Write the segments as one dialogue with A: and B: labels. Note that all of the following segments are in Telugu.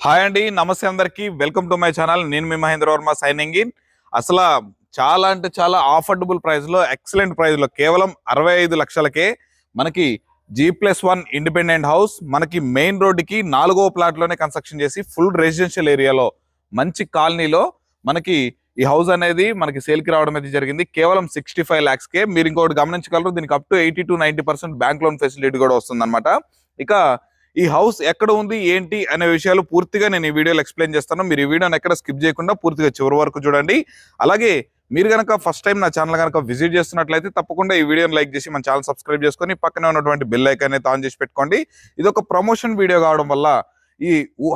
A: హాయ్ అండి నమస్తే అందరికి. వెల్కమ్ టు మై ఛానల్ నేను మీ మహేంద్ర వర్మ సైనింగ్ ఇన్ అసలు చాలా అంటే చాలా ఆఫర్డబుల్ ప్రైస్లో ఎక్సలెంట్ ప్రైస్లో కేవలం అరవై ఐదు లక్షలకే మనకి G plus one independent house మనకి మెయిన్ రోడ్డుకి నాలుగో ప్లాట్లోనే కన్స్ట్రక్షన్ చేసి ఫుల్ రెసిడెన్షియల్ ఏరియాలో మంచి కాలనీలో మనకి ఈ హౌస్ అనేది మనకి సేల్కి రావడం అయితే జరిగింది. కేవలం సిక్స్టీ ఫైవ్ ల్యాక్స్కే మీరు ఇంకోటి గమనించగలరు దీనికి up to eighty to ninety percent bank loan facility కూడా వస్తుంది ఇక ఈ హౌస్ ఎక్కడ ఉంది ఏంటి అనే విషయాలు పూర్తిగా నేను ఈ వీడియోలో ఎక్స్ప్లెయిన్ చేస్తాను. మీరు ఈ వీడియోని ఎక్కడ స్కిప్ చేయకుండా పూర్తిగా చివరి వరకు చూడండి. అలాగే మీరు కనుక ఫస్ట్ టైం నా ఛానల్ కనుక విజిట్ చేస్తున్నట్లయితే తప్పకుండా ఈ వీడియోని లైక్ చేసి మన ఛానల్ సబ్స్క్రైబ్ చేసుకొని పక్కనే ఉన్నటువంటి బెల్ ఐకాన్ అయితే ఆన్ చేసి పెట్టుకోండి. ఇది ఒక ప్రమోషన్ వీడియో కావడం వల్ల ఈ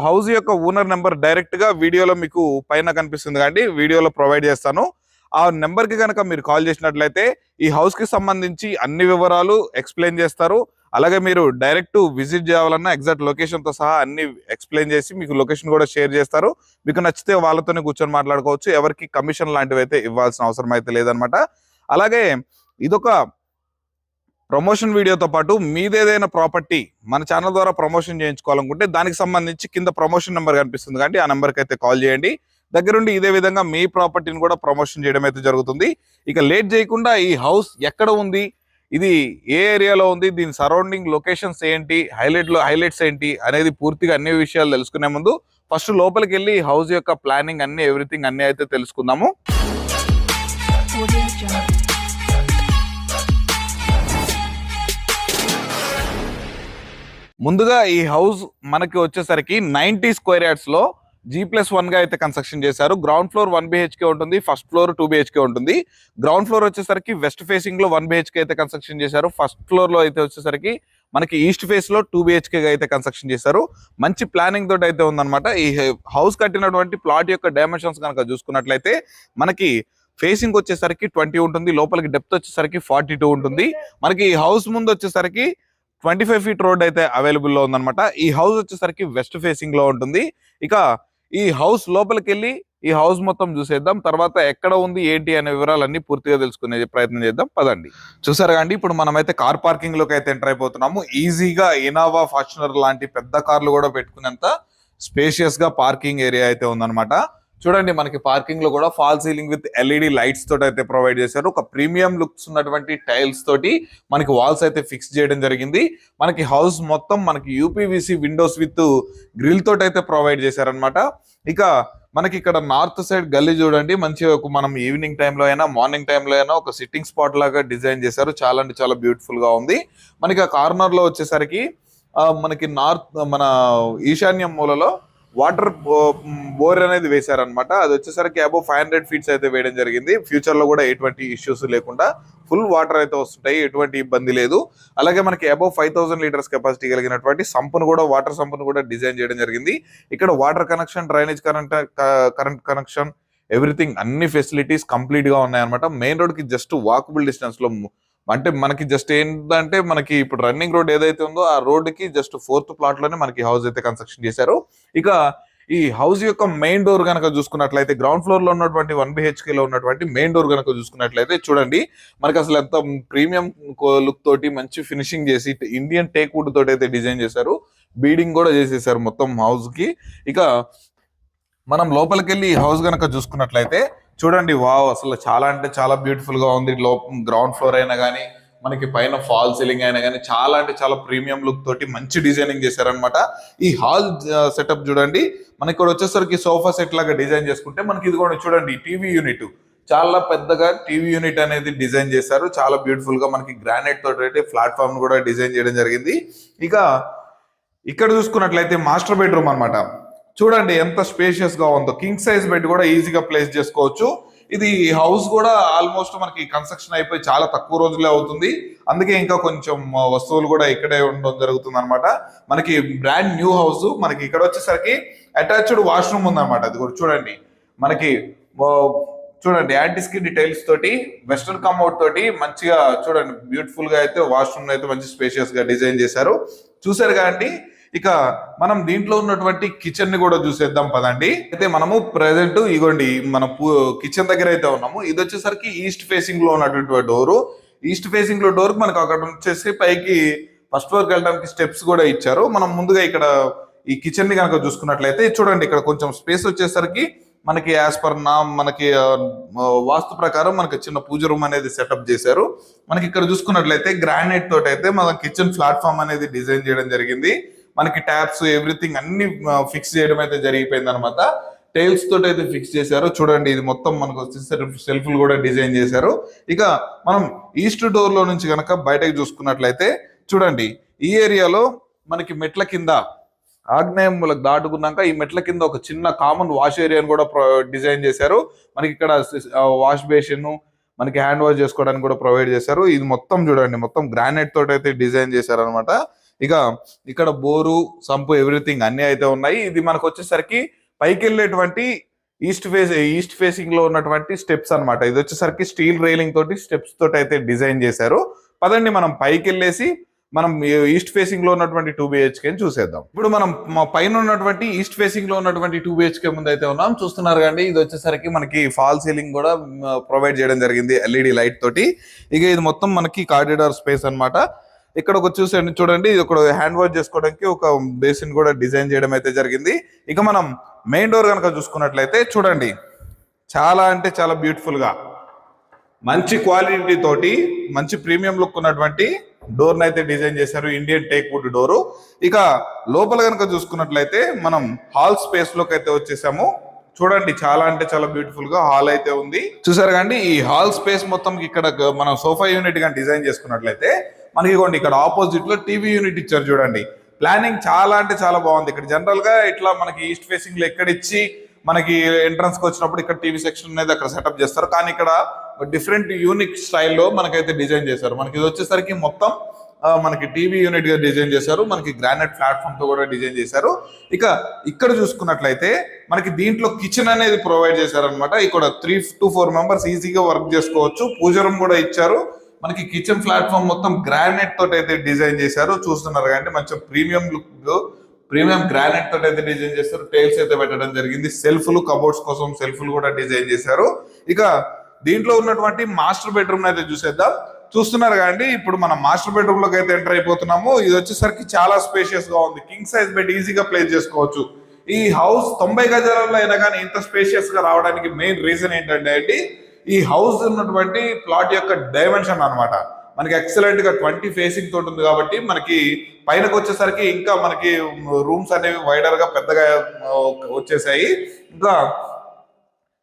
A: హౌస్ యొక్క ఓనర్ నెంబర్ డైరెక్ట్గా వీడియోలో మీకు పైన కనిపిస్తుంది కాబట్టి వీడియోలో ప్రొవైడ్ చేస్తాను. ఆ నెంబర్కి కనుక మీరు కాల్ చేసినట్లయితే ఈ హౌస్కి సంబంధించి అన్ని వివరాలు ఎక్స్ప్లెయిన్ చేస్తారు. అలాగే మీరు డైరెక్ట్ విజిట్ చేయాలన్నా ఎగ్జాక్ట్ లొకేషన్తో సహా అన్ని ఎక్స్ప్లెయిన్ చేసి మీకు లొకేషన్ కూడా షేర్ చేస్తారు. మీకు నచ్చితే వాళ్ళతోనే కూర్చొని మాట్లాడుకోవచ్చు. ఎవరికి కమిషన్ లాంటివి అయితే ఇవ్వాల్సిన అవసరం అయితే లేదనమాట అలాగే ఇదొక ప్రమోషన్ వీడియోతో పాటు మీదేదైనా ప్రాపర్టీ మన ఛానల్ ద్వారా ప్రమోషన్ చేయించుకోవాలనుకుంటే దానికి సంబంధించి కింద ప్రమోషన్ నెంబర్ కనిపిస్తుంది కాబట్టి ఆ నెంబర్కి అయితే కాల్ చేయండి. దగ్గరుండి ఇదే విధంగా మీ ప్రాపర్టీని కూడా ప్రమోషన్ చేయడం అయితే జరుగుతుంది. ఇక లేట్ చేయకుండా ఈ హౌస్ ఎక్కడ ఉంది? ఇది ఏ ఏరియాలో ఉంది దీని సరౌండింగ్ లొకేషన్స్ ఏంటి హైలైట్లో హైలైట్స్ ఏంటి అనేది పూర్తిగా అన్ని విషయాలు తెలుసుకునే ముందు ఫస్ట్ లోపలికి వెళ్ళి హౌస్ యొక్క ప్లానింగ్ అన్ని ఎవ్రీథింగ్ అన్ని అయితే తెలుసుకుందాము. ముందుగా ఈ హౌస్ మనకి వచ్చేసరికి నైన్టీ స్క్వేర్ యార్డ్స్లో జీ ప్లస్ వన్గా అయితే కన్స్ట్రక్షన్ చేశారు. గ్రౌండ్ ఫ్లోర్ వన్ బిహెచ్కే ఉంటుంది. ఫస్ట్ ఫ్లోర్ టూ బిహెచ్కే ఉంటుంది. గ్రౌండ్ ఫ్లోర్ వచ్చేసరికి వెస్ట్ ఫేసింగ్లో వన్ బిహెచ్కే అయితే కన్స్ట్రక్షన్ చేశారు. ఫస్ట్ ఫ్లోర్లో అయితే వచ్చేసరికి మనకి ఈస్ట్ ఫేస్లో టూ బిహెచ్కే అయితే కన్స్ట్రక్షన్ చేశారు. మంచి ప్లానింగ్ తోటి అయితే ఉందన్నమాట. ఈ హౌస్ కట్టినటువంటి ప్లాట్ యొక్క డైమెన్షన్స్ కనుక చూసుకున్నట్లయితే మనకి ఫేసింగ్ వచ్చేసరికి ట్వంటీ ఉంటుంది. లోపలికి డెప్త్ వచ్చేసరికి ఫార్టీ టూ ఉంటుంది. మనకి ఈ హౌస్ ముందు వచ్చేసరికి ట్వంటీ ఫైవ్ ఫీట్ రోడ్ అయితే అవైలబుల్లో ఉందన్నమాట. ఈ హౌస్ వచ్చేసరికి వెస్ట్ ఫేసింగ్లో ఉంటుంది. ఇక ఈ హౌస్ లోపలికి వెళ్ళి ఈ హౌస్ మొత్తం చూసేద్దాం. తర్వాత ఎక్కడ ఉంది ఏంటి అనే వివరాలన్నీ పూర్తిగా తెలుసుకునే ప్రయత్నం చేద్దాం. పదండి. చూసారు కండి ఇప్పుడు మనమైతే కార్ పార్కింగ్లోకి అయితే ఎంటర్ అయిపోతున్నాము. ఈజీగా ఇనోవా ఫార్చునర్ లాంటి పెద్ద కార్లు కూడా పెట్టుకునేంత స్పేషియస్గా పార్కింగ్ ఏరియా అయితే ఉందన్నమాట. చూడండి మనకి పార్కింగ్లో కూడా fall ceiling with LED lights తోటి అయితే ప్రొవైడ్ చేశారు. ఒక ప్రీమియం లుక్స్ ఉన్నటువంటి టైల్స్ తోటి మనకి వాల్స్ అయితే ఫిక్స్ చేయడం జరిగింది. మనకి హౌస్ మొత్తం మనకి యూపీవీసీ విండోస్ విత్ గ్రిల్ తోటి అయితే ప్రొవైడ్ చేశారనమాట ఇక మనకి ఇక్కడ నార్త్ సైడ్ గల్లీ చూడండి మంచిగా ఒక మనం ఈవినింగ్ టైంలో అయినా మార్నింగ్ టైంలో అయినా ఒక సిట్టింగ్ స్పాట్ లాగా డిజైన్ చేశారు. చాలా అంటే చాలా బ్యూటిఫుల్గా ఉంది. మనకి ఆ కార్నర్లో వచ్చేసరికి మనకి నార్త్ మన ఈశాన్యం మూలలో వాటర్ బోర్ అనేది వేశారనమాట అది వచ్చేసరికి అబో ఫైవ్ హండ్రెడ్ ఫీట్స్ అయితే వేయడం జరిగింది. ఫ్యూచర్లో కూడా ఎటువంటి ఇష్యూస్ లేకుండా ఫుల్ వాటర్ అయితే వస్తుంటాయి. ఎటువంటి ఇబ్బంది లేదు. అలాగే మనకి above five thousand litres capacity కలిగినటువంటి సంపును కూడా వాటర్ సంపును కూడా డిజైన్ చేయడం జరిగింది. ఇక్కడ water connection drainage current current connection everything అన్ని ఫెసిలిటీస్ కంప్లీట్గా ఉన్నాయన్నమాట. మెయిన్ రోడ్కి జస్ట్ వాకబుల్ డిస్టెన్స్లో అంటే మనకి జస్ట్ ఏంటంటే మనకి ఇప్పుడు రన్నింగ్ రోడ్ ఏదైతే ఉందో ఆ రోడ్కి జస్ట్ ఫోర్త్ ప్లాట్లోనే మనకి హౌస్ అయితే కన్స్ట్రక్షన్ చేశారు. ఇక ఈ హౌస్ యొక్క మెయిన్ డోర్ కనుక చూసుకున్నట్లయితే గ్రౌండ్ ఫ్లోర్లో ఉన్నటువంటి వన్ బిహెచ్కే లో ఉన్నటువంటి మెయిన్ డోర్ కనుక చూసుకున్నట్లయితే చూడండి మనకి అసలు ఎంత ప్రీమియం లుక్ తోటి మంచి ఫినిషింగ్ చేసి ఇండియన్ టేక్ వుడ్ తోటి అయితే డిజైన్ చేశారు. బీడింగ్ కూడా చేసేసారు మొత్తం హౌస్కి. ఇక మనం లోపలికి వెళ్ళి ఈ హౌస్ కనుక చూసుకున్నట్లయితే చూడండి వావ్ అసలు చాలా అంటే చాలా బ్యూటిఫుల్గా ఉంది. లోపల గ్రౌండ్ ఫ్లోర్ అయినా కానీ మనకి పైన ఫాల్ సీలింగ్ అయినా కానీ చాలా అంటే చాలా ప్రీమియం లుక్ తోటి మంచి డిజైనింగ్ చేశారనమాట ఈ హాల్ సెటప్ చూడండి మనకి ఇక్కడ వచ్చేసరికి సోఫా సెట్ లాగా డిజైన్ చేసుకుంటే మనకి ఇది కూడా చూడండి టీవీ యూనిట్ చాలా పెద్దగా టీవీ యూనిట్ అనేది డిజైన్ చేశారు. చాలా బ్యూటిఫుల్గా మనకి గ్రానైట్ తోటి ప్లాట్ఫామ్ కూడా డిజైన్ చేయడం జరిగింది. ఇక ఇక్కడ చూసుకున్నట్లయితే మాస్టర్ బెడ్రూమ్ అన్నమాట. చూడండి ఎంత స్పేషియస్గా ఉందో. కింగ్ సైజ్ బెడ్ కూడా ఈజీగా ప్లేస్ చేసుకోవచ్చు. ఇది హౌస్ కూడా ఆల్మోస్ట్ మనకి కన్స్ట్రక్షన్ అయిపోయి చాలా తక్కువ రోజులే అవుతుంది. అందుకే ఇంకా కొంచెం వస్తువులు కూడా ఇక్కడే ఉండడం జరుగుతుంది అనమాట మనకి బ్రాండ్ న్యూ హౌస్ మనకి ఇక్కడ వచ్చేసరికి అటాచ్డ్ వాష్రూమ్ ఉందన్నమాట. అది కూడా చూడండి. మనకి చూడండి యాంటిస్కి డీటెయిల్స్ తోటి వెస్టర్న్ కమ్అట్ తోటి మంచిగా చూడండి బ్యూటిఫుల్గా అయితే వాష్రూమ్ అయితే మంచి స్పేషియస్గా డిజైన్ చేశారు. చూసారు కదండి ఇక మనం దీంట్లో ఉన్నటువంటి కిచెన్ని కూడా చూసేద్దాం పదండి. అయితే మనము ప్రెసెంట్ ఇగోండి మన కిచెన్ దగ్గర అయితే ఉన్నాము. ఇది వచ్చేసరికి ఈస్ట్ ఫేసింగ్లో ఉన్నటువంటి డోరు ఈస్ట్ ఫేసింగ్లో డోర్ మనకు అక్కడ వచ్చేసి పైకి ఫస్ట్ ఫ్లోర్కి వెళ్ళడానికి స్టెప్స్ కూడా ఇచ్చారు. మనం ముందుగా ఇక్కడ ఈ కిచెన్ని కనుక చూసుకున్నట్లయితే చూడండి ఇక్కడ కొంచెం స్పేస్ వచ్చేసరికి మనకి యాజ్ పర్ నా మనకి వాస్తు ప్రకారం మనకి చిన్న పూజ రూమ్ అనేది సెటప్ చేశారు. మనకి ఇక్కడ చూసుకున్నట్లయితే గ్రానైట్ తోటి అయితే మన కిచెన్ ప్లాట్ఫామ్ అనేది డిజైన్ చేయడం జరిగింది. మనకి ట్యాప్స్ ఎవ్రీథింగ్ అన్ని ఫిక్స్ చేయడం అయితే జరిగిపోయింది అనమాట టైల్స్ తోటి అయితే ఫిక్స్ చేశారు. చూడండి ఇది మొత్తం మనకు వచ్చేసి సెల్ఫ్లు కూడా డిజైన్ చేశారు. ఇక మనం ఈస్ట్ డోర్లో నుంచి కనుక బయటకు చూసుకున్నట్లయితే చూడండి ఈ ఏరియాలో మనకి మెట్ల కింద ఆగ్నేయములకు దాటుకున్నాక ఈ మెట్ల కింద ఒక చిన్న కామన్ వాష్ ఏరియాను కూడా డిజైన్ చేశారు. మనకి ఇక్కడ వాష్ బేసిన్ మనకి హ్యాండ్ వాష్ చేసుకోవడానికి కూడా ప్రొవైడ్ చేశారు. ఇది మొత్తం చూడండి మొత్తం గ్రానైట్ తోటి అయితే డిజైన్ చేశారు అనమాట ఇక ఇక్కడ బోరు సంపు ఎవ్రీథింగ్ అన్ని అయితే ఉన్నాయి. ఇది మనకు వచ్చేసరికి పైకి వెళ్ళేటువంటి ఈస్ట్ ఫేస్ ఈస్ట్ ఫేసింగ్లో ఉన్నటువంటి స్టెప్స్ అన్నమాట. ఇది వచ్చేసరికి స్టీల్ రైలింగ్ తోటి స్టెప్స్ తోటి అయితే డిజైన్ చేశారు. పదండి మనం పైకి వెళ్ళేసి మనం ఈస్ట్ ఫేసింగ్లో ఉన్నటువంటి టూ బిహెచ్కే చూసేద్దాం. ఇప్పుడు మనం మా పైన ఉన్నటువంటి ఈస్ట్ ఫేసింగ్లో ఉన్నటువంటి టూ బిహెచ్కే ముందు అయితే ఉన్నాం. చూస్తున్నారు కండి ఇది వచ్చేసరికి మనకి ఫాల్ సీలింగ్ కూడా ప్రొవైడ్ చేయడం జరిగింది ఎల్ఈడి లైట్ తోటి. ఇక ఇది మొత్తం మనకి కారిడార్ స్పేస్ అన్నమాట. ఇక్కడ ఒక చూసండి చూడండి ఇది ఒక హ్యాండ్ వాష్ చేసుకోవడానికి ఒక బేసిన్ కూడా డిజైన్ చేయడం అయితే జరిగింది. ఇక మనం మెయిన్ డోర్ కనుక చూసుకున్నట్లయితే చూడండి చాలా అంటే చాలా బ్యూటిఫుల్గా మంచి క్వాలిటీ తోటి మంచి ప్రీమియం లుక్ ఉన్నటువంటి డోర్ అయితే డిజైన్ చేశారు ఇండియన్ టేక్ వుడ్ డోరు ఇక లోపల కనుక చూసుకున్నట్లయితే మనం హాల్ స్పేస్లోకి అయితే వచ్చేసాము. చూడండి చాలా అంటే చాలా బ్యూటిఫుల్గా హాల్ అయితే ఉంది. చూసారు కండి ఈ హాల్ స్పేస్ మొత్తం ఇక్కడ మనం సోఫా యూనిట్గా డిజైన్ చేసుకున్నట్లయితే మనకి ఇగోండి ఇక్కడ ఆపోజిట్లో టీవీ యూనిట్ ఇచ్చారు చూడండి. ప్లానింగ్ చాలా అంటే చాలా బాగుంది. ఇక్కడ జనరల్గా ఇట్లా మనకి ఈస్ట్ ఫేసింగ్లో ఎక్కడ ఇచ్చి మనకి ఎంట్రన్స్కి వచ్చినప్పుడు ఇక్కడ టీవీ సెక్షన్ అనేది అక్కడ సెటప్ చేస్తారు. కానీ ఇక్కడ డిఫరెంట్ యూనిక్ స్టైల్లో మనకైతే డిజైన్ చేశారు. మనకి ఇది వచ్చేసరికి మొత్తం మనకి టీవీ యూనిట్గా డిజైన్ చేశారు. మనకి గ్రానైట్ ప్లాట్ఫామ్తో కూడా డిజైన్ చేశారు. ఇక ఇక్కడ చూసుకున్నట్లయితే మనకి దీంట్లో కిచెన్ అనేది ప్రొవైడ్ చేశారు అనమాట ఇక్కడ త్రీ టు ఫోర్ మెంబర్స్ ఈజీగా వర్క్ చేసుకోవచ్చు. పూజ రూమ్ కూడా ఇచ్చారు. మనకి కిచెన్ ప్లాట్ఫామ్ మొత్తం గ్రానైట్ తోటి అయితే డిజైన్ చేశారు. చూస్తున్నారు కానీ మంచి ప్రీమియం లుక్ ప్రీమియం గ్రానైట్ తోటి అయితే డిజైన్ చేశారు టైల్స్ అయితే పెట్టడం జరిగింది. సెల్ఫ్లు కబోర్డ్స్ కోసం సెల్ఫ్లు కూడా డిజైన్ చేశారు. ఇక దీంట్లో ఉన్నటువంటి మాస్టర్ బెడ్రూమ్ అయితే చూసేద్దాం. చూస్తున్నారు కానీ ఇప్పుడు మనం మాస్టర్ బెడ్రూమ్లోకి అయితే ఎంటర్ అయిపోతున్నాము. ఇది వచ్చేసరికి చాలా స్పేషియస్గా ఉంది. కింగ్ సైజ్ బెడ్ ఈజీగా ప్లేస్ చేసుకోవచ్చు. ఈ హౌస్ తొంభై గజాలలో అయినా కానీ ఇంత స్పేషియస్గా రావడానికి మెయిన్ రీజన్ ఏంటంటే అండి ఈ హౌస్ ఉన్నటువంటి ప్లాట్ యొక్క డైమెన్షన్ అనమాట మనకి ఎక్సలెంట్గా ట్వంటీ ఫేసింగ్ తోటి ఉంది కాబట్టి మనకి పైనకు వచ్చేసరికి ఇంకా మనకి రూమ్స్ అనేవి వైడర్గా పెద్దగా వచ్చేసాయి. ఇంకా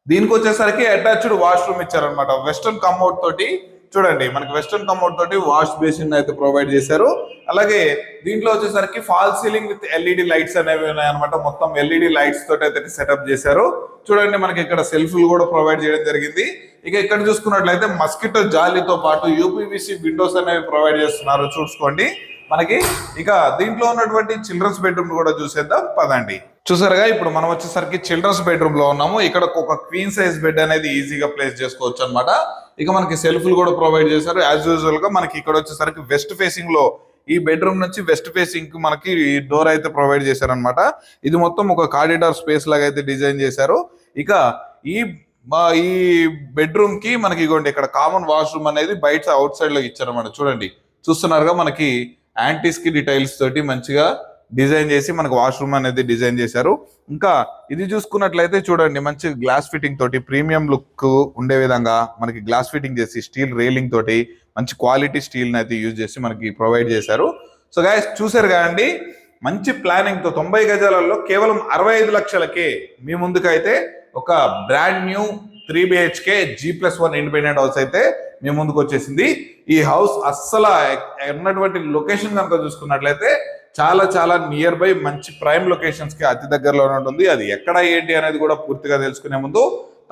A: దీనికి వచ్చేసరికి అటాచ్డ్ వాష్రూమ్ ఇచ్చారనమాట వెస్టర్న్ కమౌట్ తోటి చూడండి మనకి వెస్టర్న్ కమోడ్ తోటి వాష్ బేసిన్ అయితే ప్రొవైడ్ చేశారు. అలాగే దీంట్లో వచ్చేసరికి fall ceiling with LED lights అనేవి ఉన్నాయన్నమాట. మొత్తం ఎల్ఈడి లైట్స్ తోటి అయితే సెటప్ చేశారు. చూడండి మనకి ఇక్కడ సెల్ఫ్లు కూడా ప్రొవైడ్ చేయడం జరిగింది. ఇక ఇక్కడ చూసుకున్నట్లయితే మస్కిటో జాలితో పాటు యూపీవీసీ విండోస్ అనేవి ప్రొవైడ్ చేస్తున్నారు. చూసుకోండి. మనకి ఇక దీంట్లో ఉన్నటువంటి చిల్డ్రన్స్ బెడ్రూమ్ కూడా చూసేద్దాం. పదండి. చూసారుగా ఇప్పుడు మనం వచ్చేసరికి చిల్డ్రన్స్ బెడ్రూమ్లో ఉన్నాము. ఇక్కడ ఒక క్వీన్ సైజ్ బెడ్ అనేది ఈజీగా ప్లేస్ చేసుకోవచ్చు అన్నమాట. ఇక మనకి సెల్ఫ్లు కూడా ప్రొవైడ్ చేశారు. యాజ్ యూజువల్గా మనకి ఇక్కడ వచ్చేసరికి వెస్ట్ ఫేసింగ్లో ఈ బెడ్రూమ్ నుంచి వెస్ట్ ఫేసింగ్కి మనకి డోర్ అయితే ప్రొవైడ్ చేశారనమాట ఇది మొత్తం ఒక కారిడార్ స్పేస్ లాగా అయితే డిజైన్ చేశారు. ఇక ఈ మా ఈ బెడ్రూమ్కి మనకి ఇగోండి ఇక్కడ కామన్ వాష్రూమ్ అనేది బయట అవుట్ సైడ్లో ఇచ్చారన్నమాట. చూడండి. చూస్తున్నారుగా మనకి యాంటీస్కి టైల్స్ తోటి మంచిగా డిజైన్ చేసి మనకు వాష్రూమ్ అనేది డిజైన్ చేశారు. ఇంకా ఇది చూసుకున్నట్లయితే చూడండి మంచి గ్లాస్ ఫిట్టింగ్ తోటి ప్రీమియం లుక్ ఉండే విధంగా మనకి గ్లాస్ ఫిట్టింగ్ చేసి స్టీల్ రైలింగ్ తోటి మంచి క్వాలిటీ స్టీల్ అయితే యూజ్ చేసి మనకి ప్రొవైడ్ చేశారు. సో గాయస్ చూసారు కదండి మంచి ప్లానింగ్తో తొంభై గజాలలో కేవలం అరవై ఐదు లక్షలకే మీ ముందుకైతే ఒక brand new three BHK G plus one independent house అయితే మీ ముందుకు వచ్చేసింది ఈ హౌస్ అస్సలు ఉన్నటువంటి లొకేషన్ కనుక చూసుకున్నట్లయితే చాలా చాలా నియర్ బై మంచి ప్రైమ్ లొకేషన్స్కి అతి దగ్గరలో ఉంటుంది. అది ఎక్కడ ఏంటి అనేది కూడా పూర్తిగా తెలుసుకునే ముందు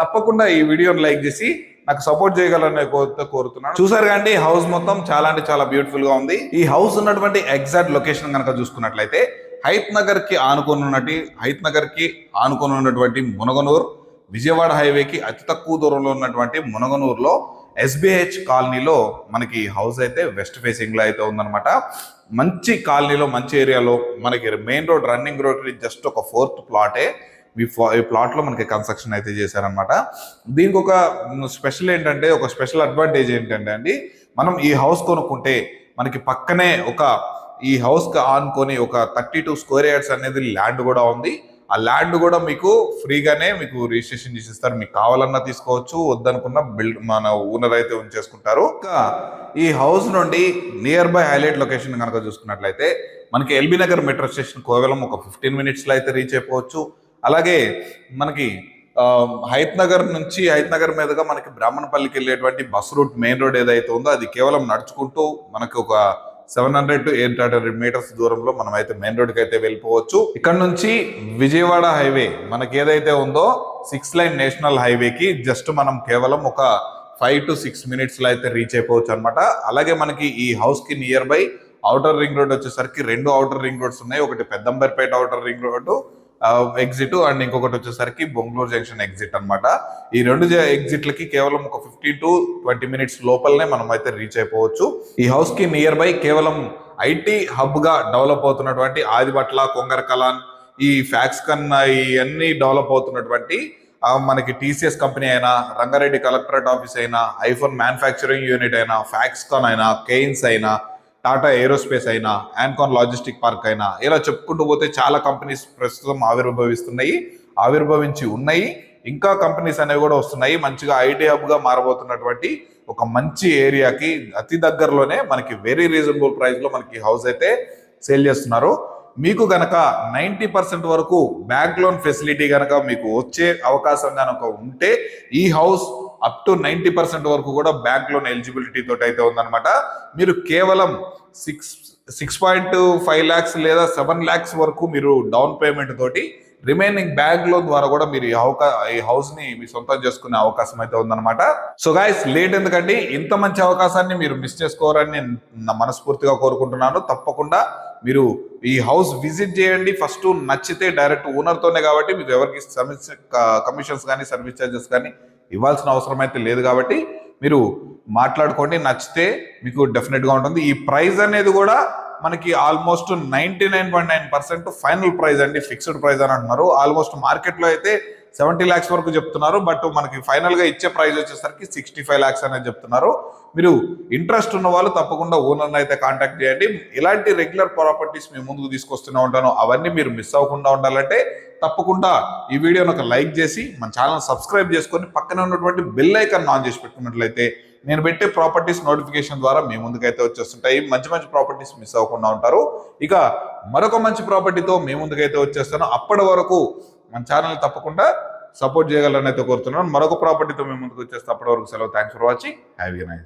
A: తప్పకుండా ఈ వీడియోని లైక్ చేసి నాకు సపోర్ట్ చేయగలరని కోరుతున్నాను. చూసారు కానీ హౌస్ మొత్తం చాలా అంటే చాలా బ్యూటిఫుల్గా ఉంది. ఈ హౌస్ ఉన్నటువంటి ఎగ్జాక్ట్ లొకేషన్ కనుక చూసుకున్నట్లయితే హైత్ నగర్కి ఆనుకొని ఉన్నటి హైత్ నగర్కి ఆనుకొని ఉన్నటువంటి మునగనూర్ విజయవాడ హైవేకి అతి తక్కువ దూరంలో ఉన్నటువంటి మునగనూరులో ఎస్బిహెచ్ కాలనీలో మనకి హౌస్ అయితే వెస్ట్ ఫేసింగ్లో అయితే ఉందన్నమాట. మంచి కాలనీలో మంచి ఏరియాలో మనకి main road running road just ఒక ఫోర్త్ ప్లాటే. ఈ ఈ ప్లాట్లో మనకి కన్స్ట్రక్షన్ అయితే చేశారనమాట దీనికి ఒక స్పెషల్ ఏంటంటే ఒక స్పెషల్ అడ్వాంటేజ్ ఏంటంటే అండి మనం ఈ హౌస్ కొనుక్కుంటే మనకి పక్కనే ఒక ఈ హౌస్కి ఆన్కొని ఆనుకొని ఒక థర్టీ టూ స్క్వేర్ యార్డ్స్ అనేది ల్యాండ్ కూడా ఉంది. ఆ ల్యాండ్ కూడా మీకు ఫ్రీగానే మీకు రిజిస్ట్రేషన్ చేసి ఇస్తారు మీకు కావాలన్నా తీసుకోవచ్చు వద్దనుకున్న బిల్డ్ మన ఓనర్ అయితే ఉంచేసుకుంటారు. ఇంకా ఈ హౌస్ నుండి నియర్ బై హైలైట్ లొకేషన్ కనుక చూసుకున్నట్లయితే మనకి ఎల్బీ నగర్ మెట్రో స్టేషన్ కేవలం ఒక ఫిఫ్టీన్ మినిట్స్లో అయితే రీచ్ అయిపోవచ్చు. అలాగే మనకి హైత్ నగర్ నుంచి హైత్ నగర్ మీదుగా మనకి బ్రాహ్మణపల్లికి వెళ్ళేటువంటి బస్ రూట్ మెయిన్ రోడ్ ఏదైతే ఉందో అది కేవలం నడుచుకుంటూ మనకి ఒక seven hundred to eight hundred metres దూరంలో మనం అయితే మెయిన్ రోడ్కి అయితే వెళ్ళిపోవచ్చు. ఇక్కడ నుంచి విజయవాడ హైవే మనకి ఏదైతే ఉందో సిక్స్ లైన్ నేషనల్ హైవేకి జస్ట్ మనం కేవలం ఒక ఫైవ్ టు సిక్స్ మినిట్స్లో అయితే రీచ్ అయిపోవచ్చు అనమాట అలాగే మనకి ఈ హౌస్కి near by outer ring road వచ్చేసరికి రెండు అవుటర్ రింగ్ రోడ్స్ ఉన్నాయి. ఒకటి Peddamberpet outer ring road exit and ఇంకొకటి వచ్చేసరికి బొంగళూరు జంక్షన్ ఎగ్జిట్ అనమాట ఈ రెండు ఎగ్జిట్లకి కేవలం ఒక ఫిఫ్టీన్ టు ట్వంటీ మినిట్స్ లోపలనే మనం అయితే రీచ్ అయిపోవచ్చు. ఈ హౌస్కి నియర్ బై కేవలం ఐటీ హబ్గా డెవలప్ అవుతున్నటువంటి ఆదిబట్ల కొంగరకలాన్ ఈ ఫ్యాక్స్ కన్నా ఇవన్నీ డెవలప్ అవుతున్నటువంటి మనకి టీసీఎస్ కంపెనీ అయినా రంగారెడ్డి కలెక్టరేట్ ఆఫీస్ అయినా ఐఫోన్ మ్యానుఫ్యాక్చరింగ్ యూనిట్ అయినా ఫ్యాక్స్కాన్ అయినా కెయిన్స్ అయినా టాటా ఏరోస్పేస్ అయినా యాన్కాన్ లాజిస్టిక్ పార్క్ అయినా ఇలా చెప్పుకుంటూ పోతే చాలా కంపెనీస్ ప్రస్తుతం ఆవిర్భవిస్తున్నాయి. ఆవిర్భవించి ఉన్నాయి. ఇంకా కంపెనీస్ అనేవి కూడా వస్తున్నాయి. మంచిగా ఐటీ మారబోతున్నటువంటి ఒక మంచి ఏరియాకి అతి దగ్గరలోనే మనకి వెరీ రీజనబుల్ ప్రైస్లో మనకి హౌస్ అయితే సేల్ చేస్తున్నారు. మీకు గనక నైంటీ పర్సెంట్ వరకు బ్యాంక్ లోన్ ఫెసిలిటీ గనక మీకు వచ్చే అవకాశం గనక ఉంటే ఈ house up to ninety percent వరకు కూడా బ్యాంక్ లోన్ ఎలిజిబిలిటీ తోటి అయితే ఉందన్నమాట. మీరు కేవలం six six point five lakhs లేదా సెవెన్ ల్యాక్స్ వరకు మీరు డౌన్ పేమెంట్ తోటి రిమైనింగ్ బ్యాంక్ లోన్ ద్వారా కూడా మీరు ఈ అవకా ఈ హౌస్ని మీ సొంతం చేసుకునే అవకాశం అయితే ఉందన్నమాట. సో గాయస్ లేట్ ఎందుకండి? ఇంత మంచి అవకాశాన్ని మీరు మిస్ చేసుకోవాలని నేను మనస్ఫూర్తిగా కోరుకుంటున్నాను. తప్పకుండా మీరు ఈ హౌస్ విజిట్ చేయండి. ఫస్ట్ నచ్చితే డైరెక్ట్ ఓనర్తోనే కాబట్టి మీకు ఎవరికి సర్వీస్ కమిషన్స్ కానీ సర్వీస్ చార్జెస్ కానీ ఇవ్వాల్సిన అవసరం అయితే లేదు కాబట్టి మీరు మాట్లాడుకోండి. నచ్చితే మీకు డెఫినెట్గా ఉంటుంది. ఈ ప్రైస్ అనేది కూడా మనకి almost ninety nine point nine percent final price అండి. ఫిక్స్డ్ ప్రైజ్ అని అంటున్నారు. ఆల్మోస్ట్ మార్కెట్లో అయితే సెవెంటీ ల్యాక్స్ వరకు చెప్తున్నారు బట్ మనకి ఫైనల్గా ఇచ్చే ప్రైస్ వచ్చేసరికి సిక్స్టీ ఫైవ్ ల్యాక్స్ అనేది చెప్తున్నారు. మీరు ఇంట్రెస్ట్ ఉన్న వాళ్ళు తప్పకుండా ఓనర్ అయితే కాంటాక్ట్ చేయండి. ఇలాంటి రెగ్యులర్ ప్రాపర్టీస్ మీ ముందుకు తీసుకొస్తూనే ఉంటాను. అవన్నీ మీరు మిస్ అవ్వకుండా ఉండాలంటే తప్పకుండా ఈ వీడియోని ఒక లైక్ చేసి మన ఛానల్ సబ్స్క్రైబ్ చేసుకొని పక్కన ఉన్నటువంటి బెల్ ఐకాన్ ఆన్ చేసి పెట్టుకున్నట్లయితే నేను పెట్టే ప్రాపర్టీస్ నోటిఫికేషన్ ద్వారా మీ ముందుకైతే వచ్చేస్తుంటాయి. మంచి మంచి ప్రాపర్టీస్ మిస్ అవ్వకుండా ఉంటారు. ఇక మరొక మంచి ప్రాపర్టీతో మీ ముందుకైతే వచ్చేస్తాను. అప్పటి వరకు మన ఛానల్ తప్పకుండా సపోర్ట్ చేయగలరని అయితే కోరుతున్నాను. మరొక ప్రాపర్టీతో మీ ముందుకు వచ్చేస్తే అప్పటి వరకు సెలవు. Thanks for watching have you night